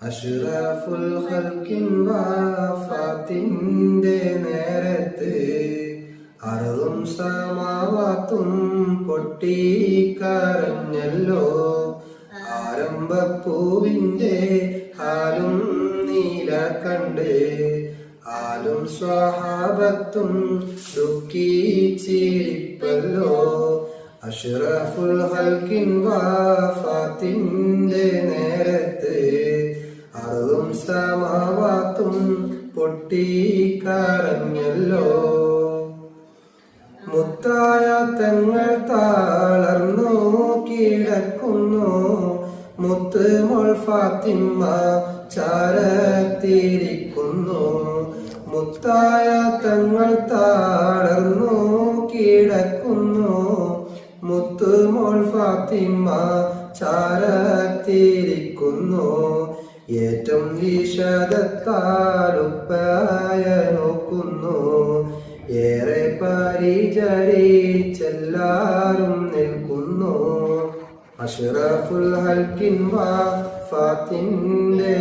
അഷ്റഫുൽ ഹൽക്കിൻ വാഫാത്തിന്റെ നേരത്ത് അറും സമാവാത്തും പൊട്ടിക്കരഞ്ഞല്ലോ. ആരംഭപ്പൂവിന്റെ ഹാലും നീല കണ്ട് ആലും സ്വഹാബത്തും ദുഃഖിച്ചിരിപ്പല്ലോ അഷ്റഫുൽ ഹൽക്കിൻ വാഫാത്തിന്റെ നേരത്ത് പൊട്ടിക്കരഞ്ഞല്ലോ. മുത്തായ തങ്ങൾ താളർന്നു കിടക്കുന്നു. മുത്ത് മോൾ ഫാത്തിമ ചാരത്തിരിക്കുന്നു. മുത്തായ തങ്ങൾ താളർന്നു കിടക്കുന്നു. മുത്ത് മോൾ ഫാത്തിമ ചാരത്തിരിക്കുന്നു. ഏറ്റം വിഷദത്താലുപ്പായ നോക്കുന്നു ഏറെ പരിചരിച്ചെല്ലാരും നിൽക്കുന്നു. അഷ്റഫുൽ ഹൽക്കിൻ ഫാത്തിന്റെ